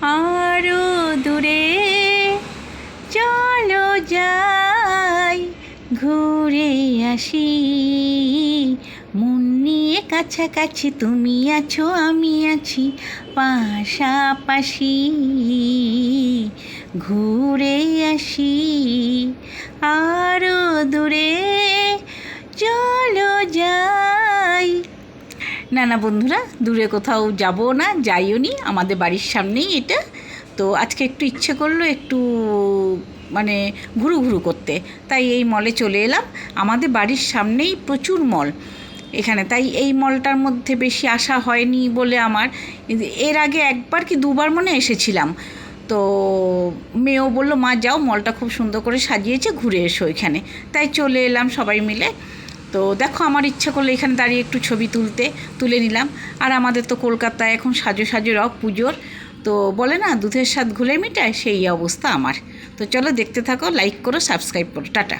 আরও দূরে। চলো যাই, ঘুরে আসি। মন নিয়ে কাছাকাছি তুমি আছো, আমি আছি পাশাপাশি। ঘুরে আসি আরও দূরে। না না বন্ধুরা, দূরে কোথাও যাব না, যাইও নি, আমাদের বাড়ির সামনেই এটা। তো আজকে একটু ইচ্ছে করল একটু মানে ঘুরু ঘুরু করতে। তাই এই মলে চলে এলাম। আমাদের বাড়ির সামনেই প্রচুর মল। এখানে তাই এই মলটার মধ্যে বেশি আসা হয়নি বলে আমার। এর আগে একবার কি দুবার মনে এসেছিলাম। তো মেয়েও বলল, মা, যাও, মলটা খুব সুন্দর করে সাজিয়েছে, ঘুরে এসো এখানে। তাই চলে এলাম সবাই মিলে। তো দেখো, আমার ইচ্ছা করলে এখানে দাঁড়িয়ে একটু ছবি তুলতে, তুলে নিলাম। আর আমাদের তো কলকাতায় এখন সাজো সাজো রক পুজোর। তো বলে না, দুধের স্বাদ ঘুলে মিটায়, সেই অবস্থা আমার। তো চলো দেখতে থাকো লাইক করো সাবস্ক্রাইব করো, টাটা।